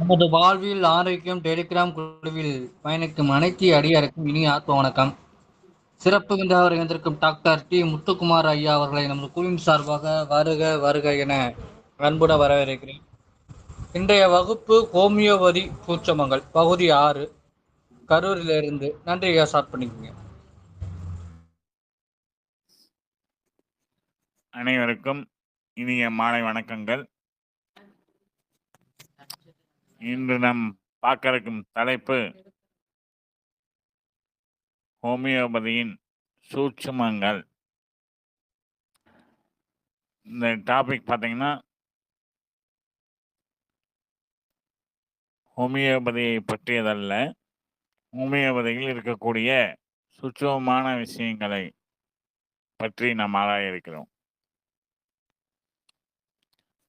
நமது வாழ்வில் ஆரோக்கியம் டெலிகிராம் குழுவில் பயணிக்கும் அனைத்து அடியாருக்கும் இனிய ஆத்ம வணக்கம். சிறப்பு விருந்தாக இருந்திருக்கும் டாக்டர் டி. முத்துக்குமார் ஐயா அவர்களை நமது குழுவின் சார்பாக வருக வருக என அன்புட வரவேற்கிறேன். இன்றைய வகுப்பு ஹோமியோபதி பூச்சமங்கள் பகுதி ஆறு கரூரிலிருந்து நன்றி ஐயா ஸ்டார்ட் பண்ணிக்கோங்க. அனைவருக்கும் இனிய மாலை வணக்கங்கள். இன்று நாம் பார்க்க இருக்கும் தலைப்பு ஹோமியோபதியின் சூட்சுமங்கள். இந்த டாபிக் பார்த்தீங்கன்னா ஹோமியோபதியை பற்றியதல்ல. ஹோமியோபதியில் இருக்கக்கூடிய சூட்சுமமான விஷயங்களை பற்றி நாம் ஆராய இருக்கிறோம்.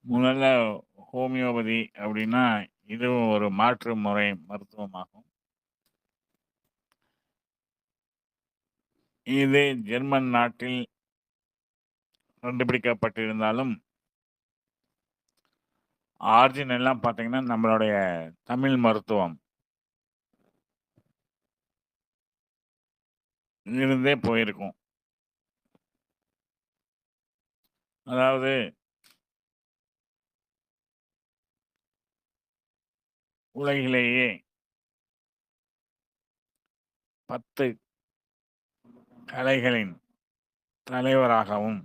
முதல்ல ஹோமியோபதி அப்படின்னா இதுவும் ஒரு மாற்று முறை மருத்துவமாகும். இது ஜெர்மன் நாட்டில் கண்டுபிடிக்கப்பட்டிருந்தாலும் ஆர்ஜின் எல்லாம் பார்த்தீங்கன்னா நம்மளுடைய தமிழ் மருத்துவம் இருந்தே போயிருக்கும். அதாவது உலகிலேயே பத்து கலைகளின் தலைவராகவும்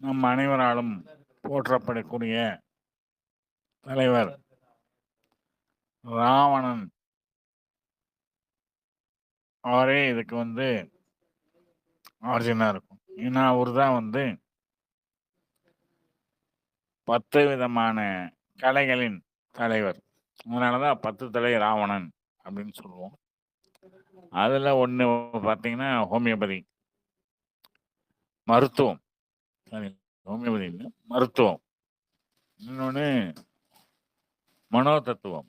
நம் அனைவராலும் போற்றப்படக்கூடிய தலைவர் ராவணன். அவரே இதுக்கு வந்து ஆர்ஜினா இருக்கும். ஏன்னா அவர் தான் வந்து பத்து விதமான கலைகளின் தலைவர். அதனால தான் பத்து தலை ராவணன் அப்படின்னு சொல்லுவோம். அதில் ஒன்று பார்த்தீங்கன்னா ஹோமியோபதி. மருத்துவம். சாரி ஹோமியோபதி இல்லை மருத்துவம். இன்னொன்று மனோ தத்துவம்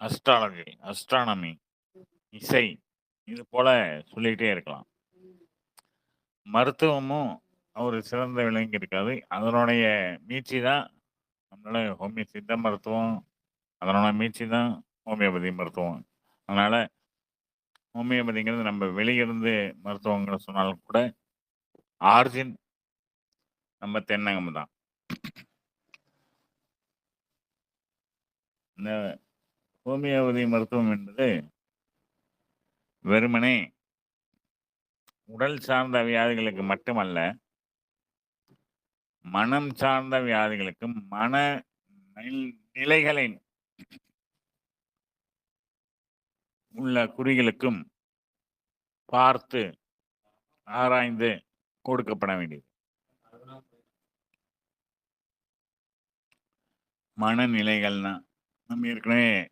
அஸ்ட்ராலஜி அஸ்ட்ரானமி இசை இது போல சொல்லிகிட்டே இருக்கலாம். மருத்துவமும் அவர் சிறந்த விளங்கி இருக்காது அதனுடைய மீட்சி தான் நம்மளோட ஹோமியோ சித்த மருத்துவம் அதனோட மீட்சி தான் ஹோமியோபதி மருத்துவம். அதனால் ஹோமியோபதிங்கிறது நம்ம வெளியிருந்து மருத்துவங்களை சொன்னாலும் கூட ஆர்ஜின் நம்ம தென்னகம் தான். இந்த ஹோமியோபதி மருத்துவம் என்பது வெறுமனே உடல் சார்ந்த வியாதிகளுக்கு மட்டுமல்ல மனம் சார்ந்த வியாதிகளுக்கும் மன நில்- நிலைகளின் உள்ள குறிகளுக்கும் பார்த்து ஆராய்ந்து கொடுக்கப்பட வேண்டியது. மனநிலைகள்னா நம்ம ஏற்கனவே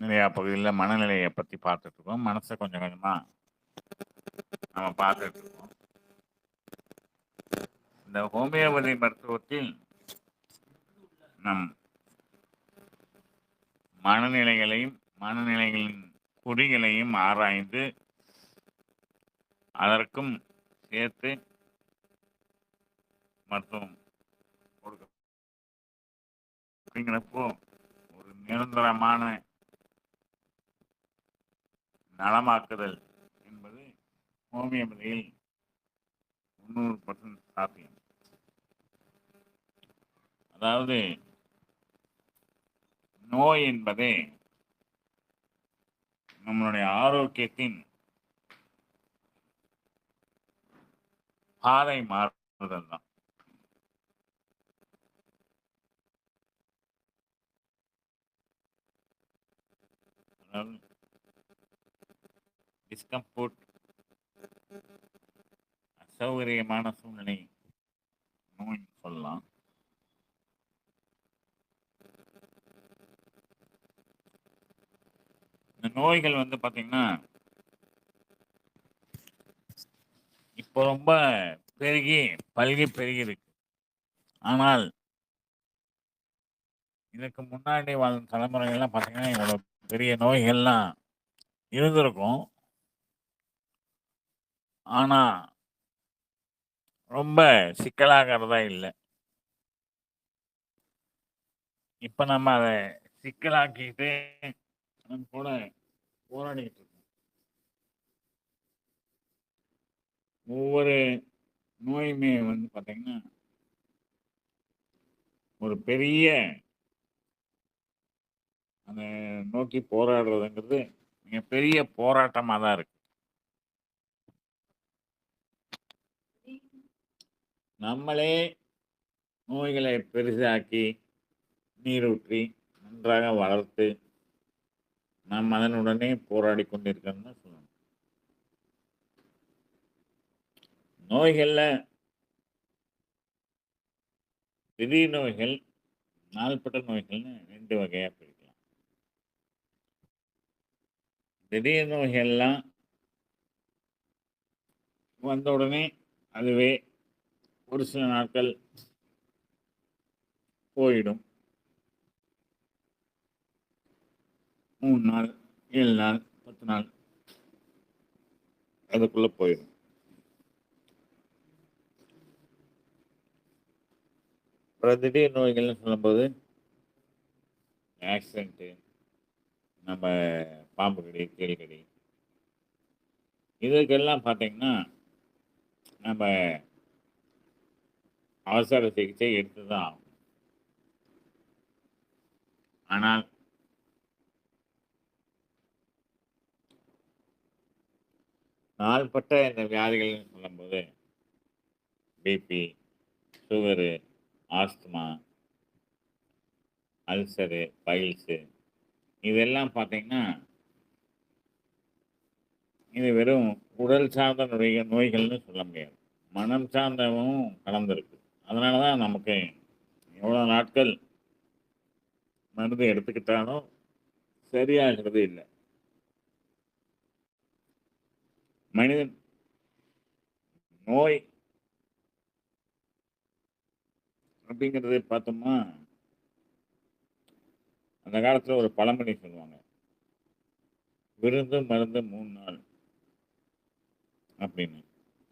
நிறையா பகுதியில் மனநிலையை பற்றி பார்த்துட்ருக்கோம் மனசை கொஞ்சம் கொஞ்சமாக நம்ம பார்த்துட்டு இருக்கோம். இந்த ஹோமியோபதி மருத்துவத்தில் நம் மனநிலைகளையும் மனநிலைகளின் குறிகளையும் ஆராய்ந்து அதற்கும் சேர்த்து மருத்துவம் கொடுக்க அப்படிங்கிறப்போ ஒரு நிரந்தரமான நலமாக்குதல் என்பது ஹோமியோபதியில் முந்நூறு பர்சன்ட் சாத்தியம். அதாவது நோய் என்பதே நம்மளுடைய ஆரோக்கியத்தின் பாதை மாறுதல் தான் அதாவது டிஸ்கம்ஃபோர்ட் அசௌகரியமான சூழ்நிலை நோய் சொல்லலாம். நோய்கள் வந்து பாத்தீங்கன்னா இப்போ ரொம்ப பெருகி பல்கி பெருகி இருக்கு. ஆனால் இதுக்கு முன்னாடி வாழ்ந்த தலைமுறைகள்லாம் பார்த்தீங்கன்னா இவ்வளோ பெரிய நோய்கள்லாம் இருந்திருக்கும். ஆனால் ரொம்ப சிக்கலாகிறதா இல்லை. இப்போ நம்ம அதை சிக்கலாக்கிட்டு நம்ம கூட போராடிக்கிட்டு இருக்கோம். ஒவ்வொரு நோயுமே வந்து பார்த்தீங்கன்னா ஒரு பெரிய அந்த நோக்கி போராடுறதுங்கிறது மிகப்பெரிய போராட்டமாக தான் இருக்கு. நம்மளே நோய்களை பெரிதாக்கி நீரூற்றி நன்றாக வளர்த்து நாம் அதனுடனே போராடி கொண்டிருக்கோம்னு சொல்லணும். நோய்களில் திடீர் நோய்கள் நாள்பட்ட நோய்கள்னு ரெண்டு வகையாக பிரிக்கலாம். திடீர் நோய்கள்லாம் வந்த உடனே அதுவே ஒரு சில நாட்கள் போயிடும். மூணு நாள் ஏழு நாள் பத்து நாள். அதுக்குள்ளே போயிடும். அப்புறம் திடீர் நோய்கள்னு சொல்லும்போது ஆக்சிடென்ட்டு நம்ம பாம்பு கடி தேள் கடி. இதுக்கெல்லாம் பார்த்தீங்கன்னா நம்ம அவசர சிகிச்சை எடுத்து தான் ஆகும் ஆனால் நாள்பட்ட இந்த வியாதிகள்னு சொல்லும்போது BP sugar asthma ulcer piles இதெல்லாம் பார்த்தீங்கன்னா இது வெறும் உடல் சார்ந்த நோய் நோய்கள்னு சொல்ல முடியாது. மனம் சார்ந்தவும் கலந்துருக்கு. அதனால தான் நமக்கு எவ்வளோ நாட்கள் மருந்து எடுத்துக்கிட்டாலும் சரியாகிறது இல்லை. மனிதன் நோய் அப்படிங்கிறது பார்த்தோம்னா அந்த காலத்தில் ஒரு பழமொழி சொல்லுவாங்க. விருந்து மருந்து மூணு நாள் அப்படின்னு.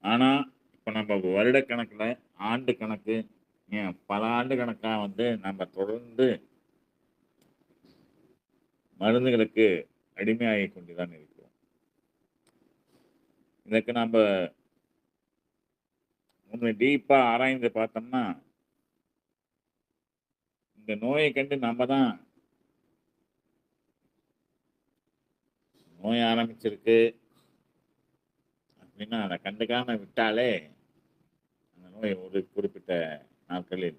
ஆனால் இப்போ நம்ம வருடக்கணக்கில் ஆண்டு கணக்கு ஏன் பல ஆண்டு கணக்காக வந்து நம்ம தொடர்ந்து மருந்துகளுக்கு அடிமையாகி கொண்டு தான் இதற்கு நம்ம ஒன்று டீப்பாக ஆராய்ந்து பார்த்தோம்னா இந்த நோயை கண்டு நம்ம தான் நோய் ஆரம்பிச்சிருக்கு. அப்படின்னா அதை கண்டுக்காம விட்டாலே அந்த நோய் ஒரு குறிப்பிட்ட நாட்களில்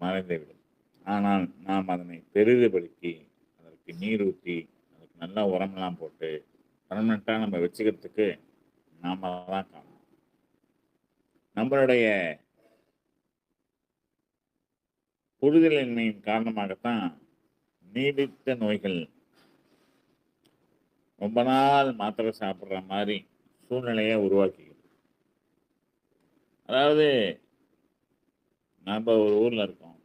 மறைந்துவிடும் ஆனால் நாம் அதனை பெரிதுபடுத்தி அதற்கு நீர் ஊற்றி அதுக்கு நல்லா உரமெல்லாம் போட்டு பர்மனெண்ட்டாக நம்ம வச்சுக்கிறதுக்கு நாம தான் காரணம். நம்மளுடைய புரிதலின்மையின் காரணமாகத்தான் நீடித்த நோய்கள் ரொம்ப நாள் மாத்திரை சாப்பிட்ற மாதிரி சூழ்நிலையை உருவாக்கிக்கிறது அதாவது நம்ம ஒரு ஊரில் இருக்கோம்.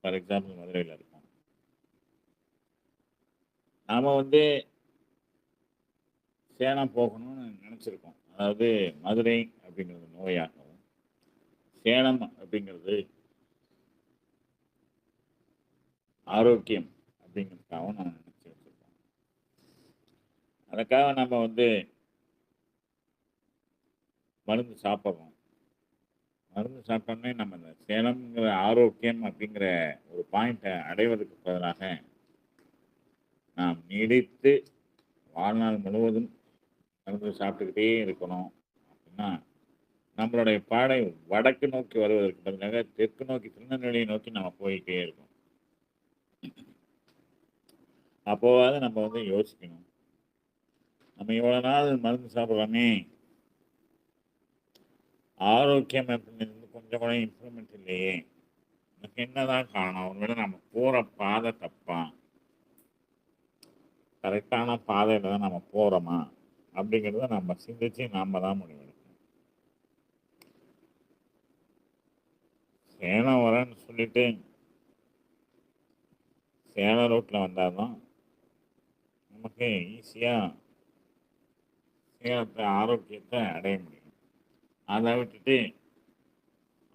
ஃபார் எக்ஸாம்பிள் மதுரையில் இருக்கோம். நாம் வந்து சேலம் போகணும்னு நினச்சிருக்கோம். அதாவது மதுரை அப்படிங்கிறது நோயாகவும் சேலம் அப்படிங்கிறது ஆரோக்கியம் அப்படிங்கிறதுக்காகவும் நம்ம நினச்சி வச்சுருக்கோம் அதுக்காக நம்ம வந்து மருந்து சாப்பிட்றோம். மருந்து சாப்பிட்டோமே நம்ம இந்த சேலம்ங்கிற ஆரோக்கியம் அப்படிங்கிற ஒரு பாயிண்ட்டை அடைவதற்கு பதிலாக நாம் நீடித்து வாழ்நாள் முழுவதும் மருந்து சாப்பிட்டுக்கிட்டே இருக்கணும். அப்படின்னா நம்மளுடைய பாடை வடக்கு நோக்கி வருவதற்கு பதிலாக தெற்கு நோக்கி திருநெல்வேலியை நோக்கி நம்ம போயிட்டே இருக்கோம் அப்போவாது நம்ம வந்து யோசிக்கணும். நம்ம இவ்வளோ நாள் மருந்து சாப்பிட்றோமே ஆரோக்கியம் அப்படின்னு கொஞ்சம் கூட இம்ப்ரூவ்மெண்ட் இல்லையே? எனக்கு என்னதான் காரணம் ஒருவேளை நம்ம போகிற பாதை தப்பா? கரெக்டான பாதையில் தான் நம்ம போகிறோமா அப்படிங்கிறத நம்ம சிந்திச்சு நாம தான் முடிவெடுக்கணும். சேலம் வரேன்னு சொல்லிட்டு சேலம் ரோட்டில் வந்தால் தான் நமக்கு ஈஸியாக சேலத்தை ஆரோக்கியத்தை அடைய முடியும். அதை விட்டுட்டு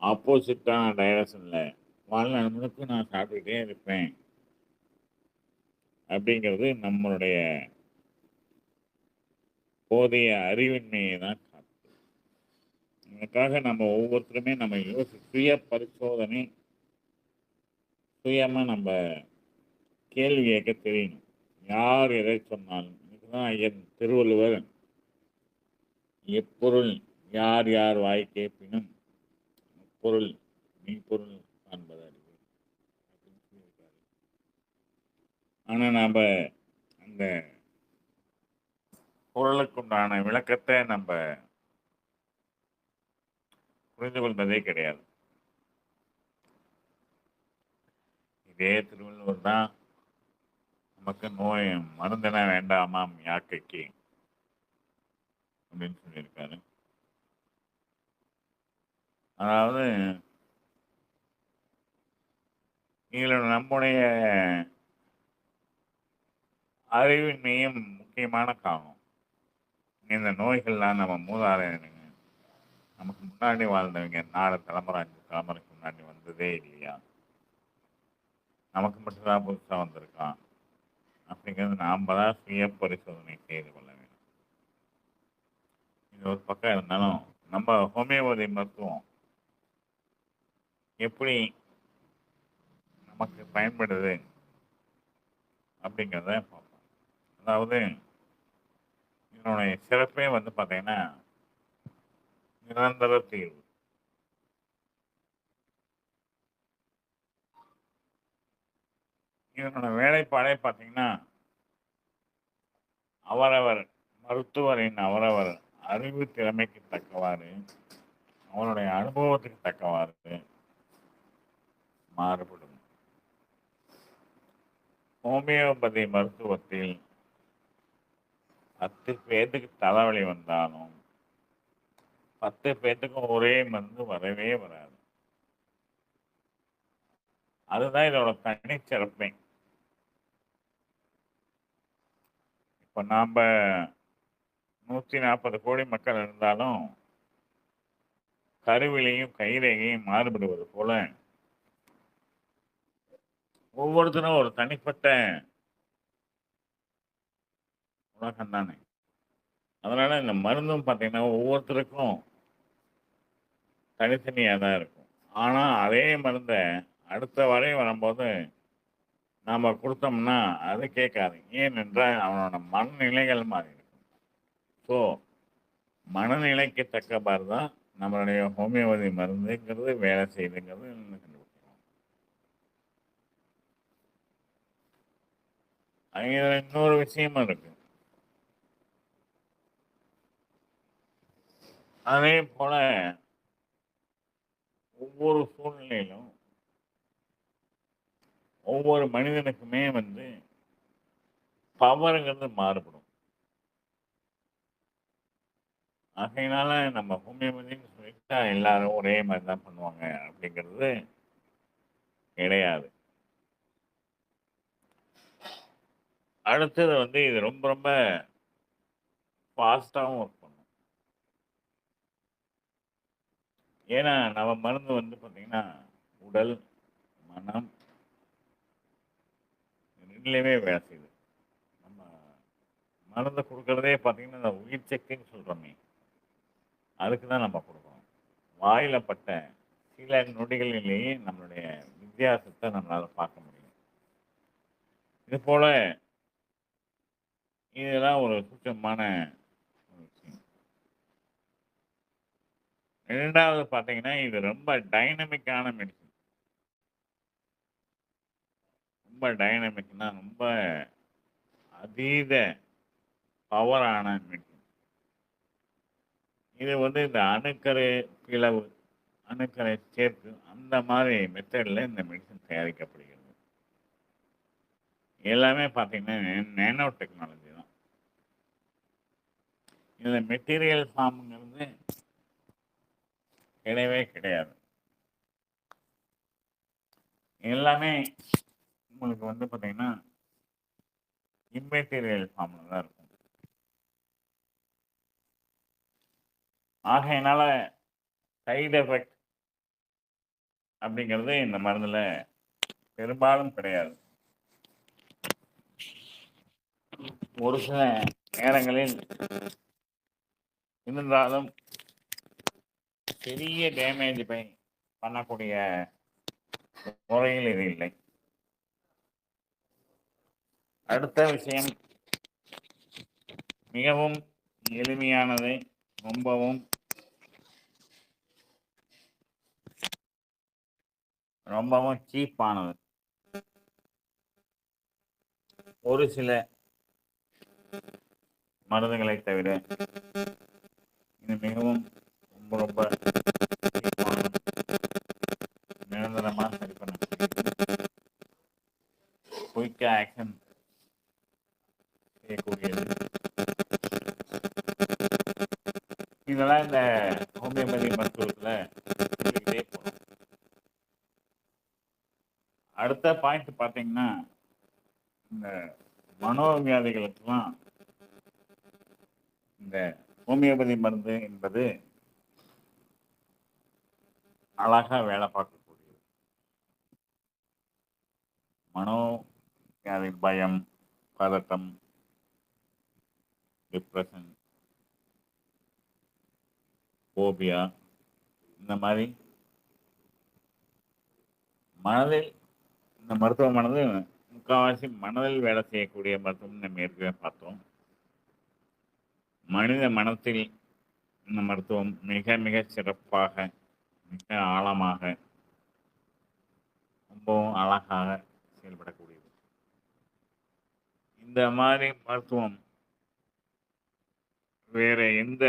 ஆப்போசிட்டான டைரக்ஷனில் வாழ்நாள் முழுக்க நான் சாப்பிட்டுக்கிட்டே இருப்பேன். அப்படிங்கிறது நம்மளுடைய போதைய அறிவின்மையை தான் காட்டும். இதுக்காக நம்ம ஒவ்வொருத்தருமே நம்ம யோசி சுய பரிசோதனை சுயமாக நம்ம கேள்வி கேட்க தெரியணும். யார் எதை சொன்னாலும் இதுதான் ஐயன் திருவள்ளுவர். எப்பொருள் யார் யார் வாய் கேட்பினும் பொருள் மெய்ப்பொருள் காண்பது அறிவு அப்படின்னு சொல்லியிருக்காரு. ஆனால் நாம் அந்த குரலுக்குண்டான விளக்கத்தை நம்ம புரிந்து கொள்வதே கிடையாது. இதே திருவள்ளுவர் தான் நமக்கு நோய் மருந்தென வேண்டாமாம் யாக்கைக்கு அப்படின்னு சொல்லியிருக்காரு. அதாவது இதில் நம்முடைய அறிவின்மையும் முக்கியமான காரணம். இந்த நோய்கள்லாம் நம்ம மூதாதையருங்க நமக்கு முன்னாடி வாழ்ந்தவங்க நாலு தலைமுறை அஞ்சு தலைமுறைக்கு முன்னாடி வந்ததே இல்லையா? நமக்கு மட்டும்தான் புதுசாக வந்திருக்கான். அப்படிங்கிறது நாம் தான் சுய பரிசோதனை செய்து கொள்ள வேண்டும். இது ஒரு பக்கம் இருந்தாலும் நம்ம ஹோமியோபதி மருத்துவம் எப்படி நமக்கு பயன்படுது அப்படிங்கிறத பார்ப்போம். அதாவது இதனுடைய சிறப்பே வந்து பார்த்தீங்கன்னா நிரந்தர தீர்வு. இதனோட வேலைப்பாடே பார்த்தீங்கன்னா அவரவர் மருத்துவரின் அவரவர் அறிவு திறமைக்கு தக்கவாறு அவருடைய அனுபவத்துக்கு தக்கவாறு மாறுபடும். ஹோமியோபதி மருத்துவத்தில் பத்து பேர்த்துக்கு தலைவலி வந்தாலும் பத்து பேர்த்துக்கும் ஒரே மருந்து வரவே வராது. அதுதான் இதோட தனிச்சிறப்பை. இப்போ நாம் நூற்றி நாற்பது கோடி மக்கள் இருந்தாலும் கருவிலையும் கைரேகையும் மாறுபடுவது போல ஒவ்வொருத்தரும் ஒரு தனிப்பட்ட உலகம் தானே. அதனால இந்த மருந்தும் பார்த்தீங்கன்னா ஒவ்வொருத்தருக்கும் தனித்தனியாக தான் இருக்கும். ஆனால் அதே மருந்தை அடுத்த வரை வரும்போது நாம் கொடுத்தோம்னா அது கேட்காது. ஏனென்றால் அவனோட மனநிலைகள் மாறி இருக்கும். ஸோ மனநிலைக்கு தக்கவாறு தான் நம்மளுடைய ஹோமியோபதி மருந்துங்கிறது வேலை செய்யுதுங்கிறது கண்டுபிடிக்கிறோம். அங்கே இன்னொரு விஷயமும் இருக்கு. அதே போல ஒவ்வொரு சூழ்நிலையிலும் ஒவ்வொரு மனிதனுக்குமே வந்து பவருங்கிறது மாறுபடும். ஆகையினால நம்ம ஹோமியோபதின்னு சொல்லிட்டா எல்லாரும் ஒரே மாதிரி தான் பண்ணுவாங்க அப்படிங்கிறது கிடையாது. அடுத்தது வந்து இது ரொம்ப ரொம்ப ஃபாஸ்ட்டாகவும் ஒர்க் பண்ணும் ஏன்னா நம்ம மருந்து வந்து பார்த்தீங்கன்னா உடல் மனம் ரெண்டுலேயுமே வேலை செய்யுது நம்ம மருந்து கொடுக்கறதே பார்த்தீங்கன்னா இந்த உயிர் சக்தின்னு சொல்கிறோமே அதுக்கு தான் நம்ம கொடுக்குறோம் வாயில் பட்ட சில நொடிகளிலேயே நம்மளுடைய வித்தியாசத்தை நம்மளால் பார்க்க முடியும். இது போல் இதெல்லாம் ஒரு சுத்தமான ஒரு விஷயம் இரண்டாவது பார்த்தீங்கன்னா இது ரொம்ப டைனமிக்கான மெடிசன் ரொம்ப டைனமிக்னா ரொம்ப அதீத பவரான மெடிசன் இது வந்து இந்த அணுக்கரு பிளவு அணுக்கரை சேர்த்து அந்த மாதிரி மெத்தடில் இந்த மெடிசன் தயாரிக்கப்படுகிறது. எல்லாமே பார்த்தீங்கன்னா நேனோ டெக்னாலஜி தான். இந்த மெட்டீரியல் ஃபார்முங்கிறது கிடையவே கிடையாது. எல்லாமே உங்களுக்கு வந்து பார்த்தீங்கன்னா இம்மெட்டீரியல் ஃபார்மில் தான் இருக்கும். ஆகையினால சைடு எஃபெக்ட் அப்படிங்கிறது இந்த மருந்துல பெரும்பாலும் கிடையாது. ஒரு சில நேரங்களில் இருந்தாலும் பெரிய டேமேஜ் பை பண்ணக்கூடிய முறையில் இது இல்லை. அடுத்த விஷயம் மிகவும் எளிமையானது ரொம்பவும் ரொம்பவும் சீப்பானது ஒரு சில மருந்துகளை தவிர இது மிகவும் ரொம்ப ரொம்ப நிரந்தரமாக சரி பண்ண குயிக்கா ஆக்ஷன் செய்யக்கூடியது. இதெல்லாம் இந்த ஹோமியோபதி மருத்துவத்தில் சொல்லிக்கிட்டே அடுத்த பாயிண்ட் பார்த்தீங்கன்னா இந்த மனோவியாதிகளுக்கெல்லாம் இந்த ஹோமியோபதி மருந்து என்பது அழகா வேலை பார்க்கக்கூடியது. மனோ வியாதி பயம் பதட்டம் டிப்ரெஷன் ஃபோபியா இந்த மாதிரி மனதில் இந்த மருத்துவமானது முக்கால்வாசி மனதில் வேலை செய்யக்கூடிய மருத்துவம் நம்ம ஏற்கனவே பார்த்தோம். மனித மனத்தில் இந்த மருத்துவம் மிக மிக சிறப்பாக மிக ஆழமாக ரொம்பவும் அழகாக செயல்படக்கூடியது. இந்த மாதிரி மருத்துவம் வேற எந்த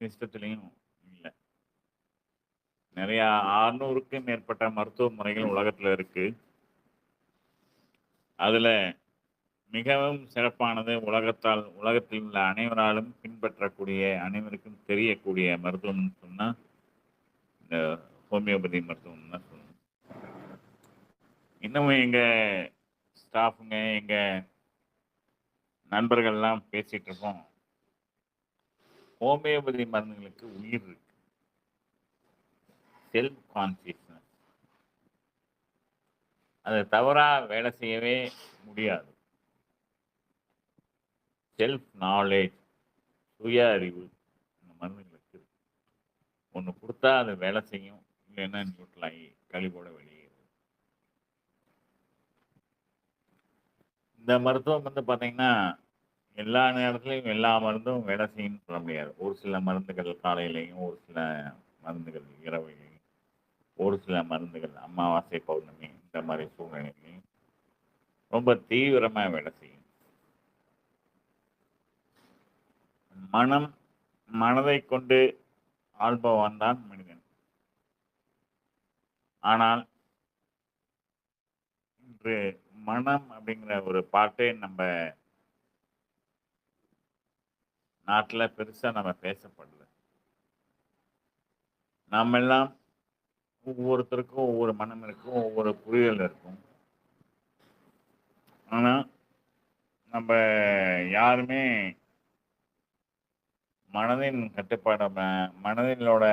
சிஸ்டத்துலேயும் இல்லை. நிறைய அறுநூறுக்கும் மேற்பட்ட மருத்துவ முறைகள் உலகத்தில் இருக்கு. அதுல மிகவும் சிறப்பானது உலகத்தால் உலகத்தில் உள்ள அனைவராலும் பின்பற்றக்கூடிய அனைவருக்கும் தெரியக்கூடிய மருத்துவம்னு சொன்னா இந்த ஹோமியோபதி மருத்துவம் தான் சொல்லணும். இன்னமும் எங்க ஸ்டாஃபுங்க எங்க நண்பர்கள்லாம் பேசிட்டு இருக்கோம். ஹோமியோபதி மருந்துகளுக்கு உயிர் இருக்கு. செல்ஃப் கான்சியஸ்னஸ் அதை தவறாக வேலை செய்யவே முடியாது. செல்ஃப் நாலேஜ் சுய அறிவு இந்த மருந்துகளுக்கு ஒன்று கொடுத்தா அது வேலை செய்யும். இல்லைன்னா நியூட்ரல் ஆகி கழிவோட வெளியேறும் இந்த மருத்துவம் வந்து பார்த்தீங்கன்னா எல்லா நேரத்துலையும் எல்லா மருந்தும் வேலை செய்யணும்னு சொல்ல முடியாது. ஒரு சில மருந்துகள் காலையிலையும் ஒரு சில மருந்துகள் இரவுலையும் ஒரு சில மருந்துகள் அமாவாசை பௌர்ணமி இந்த மாதிரி சூழ்நிலையிலையும் ரொம்ப தீவிரமாக வேலை செய்யும். மனம் மனதை கொண்டு ஆள்பவன் தான் மனிதன். ஆனால் இன்று மனம் அப்படிங்கிற ஒரு பாட்டே நம்ம நாட்டில் பெருசா நம்ம பேசப்படல. நம்ம எல்லாம் ஒவ்வொருத்தருக்கும் ஒவ்வொரு மனம் இருக்கும் ஒவ்வொரு புரிதல் இருக்கும். ஆனா நம்ம யாருமே மனதின் கட்டுப்பாடு மனதினோட மனதிலோட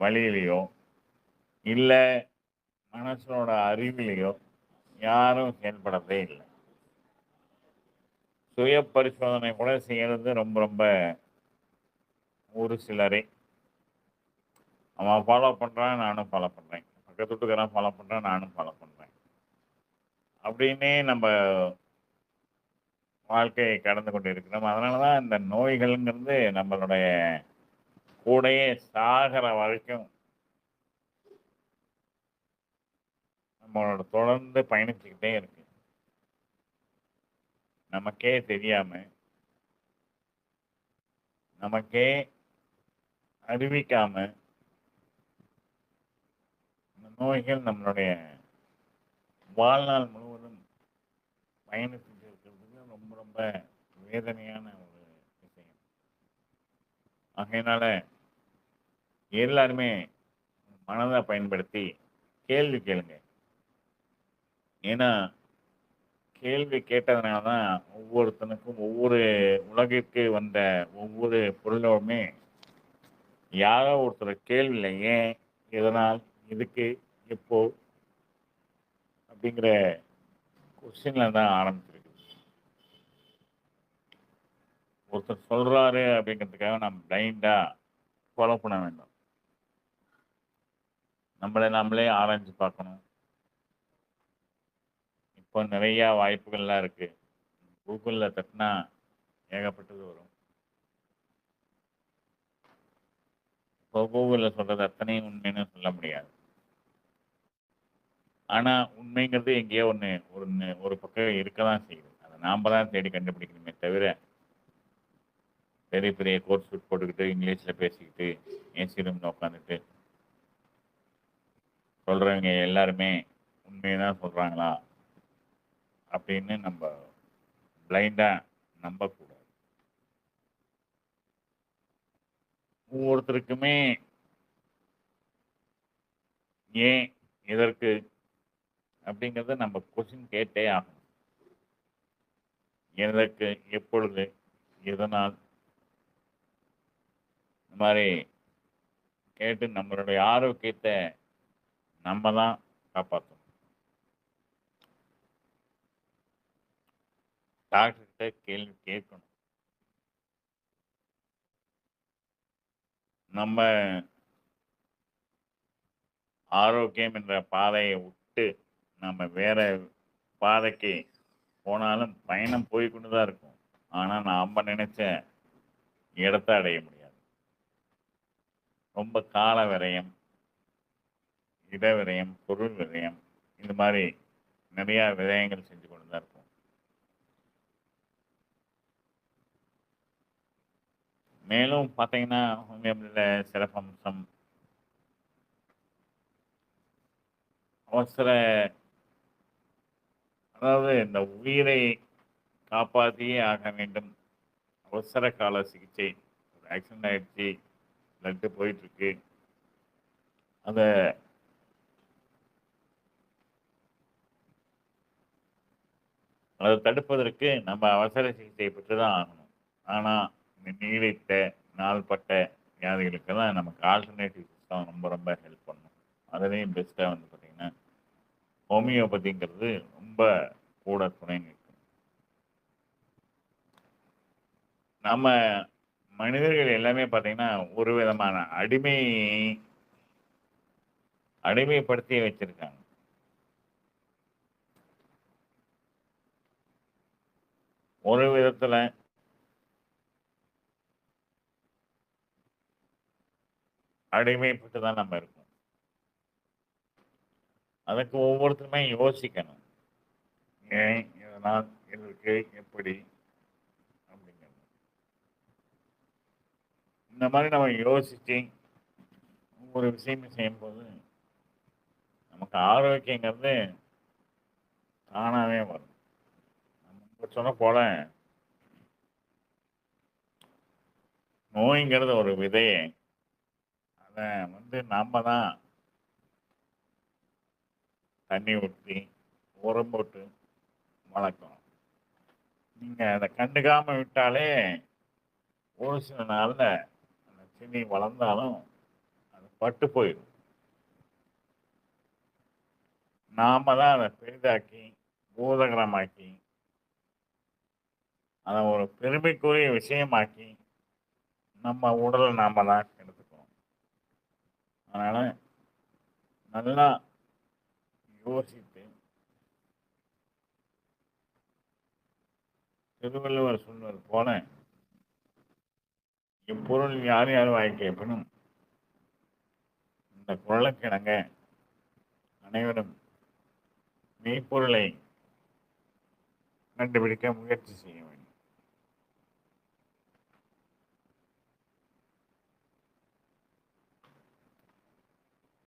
வழியிலையோ இல்லை மனசோட அறிவிலையோ யாரும் செயல்படவே இல்லை. சுய பரிசோதனை கூட செய்கிறது ரொம்ப ரொம்ப ஒரு சிலரே. அவன் ஃபாலோ பண்ணுறான் நானும் ஃபாலோ பண்ணுறேன் பக்கத்து வீட்டுக்காரன் ஃபாலோ பண்ணுறான் நானும் ஃபாலோ பண்ணுறேன் அப்படின்னே நம்ம வாழ்க்கையை கடந்து கொண்டு இருக்கிறோம் அதனால தான் இந்த நோய்கள்ங்கிறது நம்மளுடைய கூடயே சாகிற வரைக்கும் நம்மளோட தொடர்ந்து பயணிச்சுக்கிட்டே இருக்கு. நமக்கே தெரியாம நமக்கே அறிவிக்காம இந்த நோய்கள் நம்மளுடைய வாழ்நாள் முழுவதும் பயணித்து ரொம்ப வேதனையான ஒரு விஷயம். ஆகையினால எல்லாருமே மனதை பயன்படுத்தி கேள்வி கேளுங்க. ஏன்னா கேள்வி கேட்டதுனால தான் ஒவ்வொருத்தனுக்கும் ஒவ்வொரு உலகிற்கு வந்த ஒவ்வொரு பொருளுமே யாரோ ஒருத்தர் கேள்வியில் ஏன் எதனால் இதுக்கு எப்போ? அப்படிங்கிற கொஸ்டினில் தான் ஆரம்பிச்சு ஒருத்தர் சொல்றாரு அப்படிங்கிறதுக்காக நம்ம பிளைண்டா ஃபாலோ பண்ண வேண்டும். நம்மளை நம்மளே ஆராய்ஞ்சு பார்க்கணும். இப்போ நிறைய வாய்ப்புகள்லாம் இருக்கு. கூகுளில் தட்டினா ஏகப்பட்டது வரும். இப்போ கூகுளில் சொல்றது அத்தனையும் உண்மைன்னு சொல்ல முடியாது. ஆனா உண்மைங்கிறது எங்கேயோ ஒன்று ஒரு ஒரு பக்கம் இருக்க தான் செய்யுது. அதை நாம தான் தேடி கண்டுபிடிக்கணுமே தவிர பெரிய பெரிய கோர்ஸ் சூட் போட்டுக்கிட்டு இங்கிலீஷில் பேசிக்கிட்டு ஏசி ரூமில் உட்காந்துட்டு சொல்கிறவங்க எல்லாருமே உண்மையை தான் சொல்கிறாங்களா அப்படின்னு நம்ம பிளைண்டாக நம்பக்கூடாது. ஒவ்வொருத்தருக்குமே ஏன் எதற்கு அப்படிங்கிறத நம்ம கொஸ்டின் கேட்டே ஆகணும். எதற்கு எப்பொழுது எதனால் இந்த மாதிரி கேட்டு நம்மளுடைய ஆரோக்கியத்தை நம்ம தான் காப்பாற்றணும் டாக்டர்கிட்ட கேள்வி கேட்கணும். நம்ம ஆரோக்கியம் என்ற பாதையை விட்டு நம்ம வேற பாதைக்கு போனாலும் பயணம் போய்கொண்டு தான் இருக்கும். ஆனால் நாம் நினைச்ச இடத்த அடைய முடியும் ரொம்ப கால விரயம் இட விரயம் பொருள் விரயம் இந்த மாதிரி நிறையா விரயங்கள் செஞ்சு கொண்டு தான் இருக்கும் மேலும் பார்த்தீங்கன்னா ஹோமியோபதியில் சிறப்பம்சம் அவசர அதாவது இந்த உயிரை காப்பாற்றியே ஆக வேண்டும். அவசர கால சிகிச்சை ஒரு ஆக்சிடென்ட் ஆயிடுச்சு பிளட்டு போயிட்டுருக்கு. அந்த அதை அதை தடுப்பதற்கு நம்ம அவசர சிகிச்சை பெற்று தான் ஆகணும். ஆனால் இந்த நீடித்த நாள்பட்ட வியாதிகளுக்கெல்லாம் நமக்கு ஆல்டர்னேட்டிவ் சிஸ்டம் ரொம்ப ரொம்ப ஹெல்ப் பண்ணும். அதுலேயும் பெஸ்ட்டாக வந்து பார்த்திங்கன்னா ஹோமியோபதிங்கிறது ரொம்ப கூட துணை நிற்கும் நம்ம மனிதர்கள் எல்லாமே பார்த்தீங்கன்னா ஒரு விதமான அடிமை அடிமைப்படுத்தி வச்சிருக்காங்க. ஒரு விதத்துல அடிமைப்பட்டு தான் நம்ம இருக்கோம். அதுக்கு ஒவ்வொருத்தருமே யோசிக்கணும். ஏன் இதனால் இதற்கு எப்படி அப்படிங்கிறது இந்த மாதிரி நம்ம யோசித்து ஒவ்வொரு விஷயமும் செய்யும்போது நமக்கு ஆரோக்கியங்கிறது தானாகவே வரும். நம்ம சொன்ன போல நோய்ங்கிறது ஒரு விதையை. அதை வந்து நாம் தான் தண்ணி ஊற்றி உரம் போட்டு வளர்க்கணும். நீங்கள் அதை கண்டுக்காமல் விட்டாலே ஒரு சில நாளில் செடி வளர்ந்தாலும் அது பட்டு போயிடும். நாம தான் அதை பெரிதாக்கி பூதகரமாக்கி அதை ஒரு பெருமைக்குரிய விஷயமாக்கி நம்ம உடலை நாம தான் எடுத்துக்கணும் அதனால் நல்லா யோசித்து திருவள்ளுவர் சொல்வது போல இப்பொருள் யார் யார் வாய்க்க இந்த குரலுக்கிணங்க அனைவரும் மெய்ப்பொருளை கண்டுபிடிக்க முயற்சி செய்ய வேண்டும்.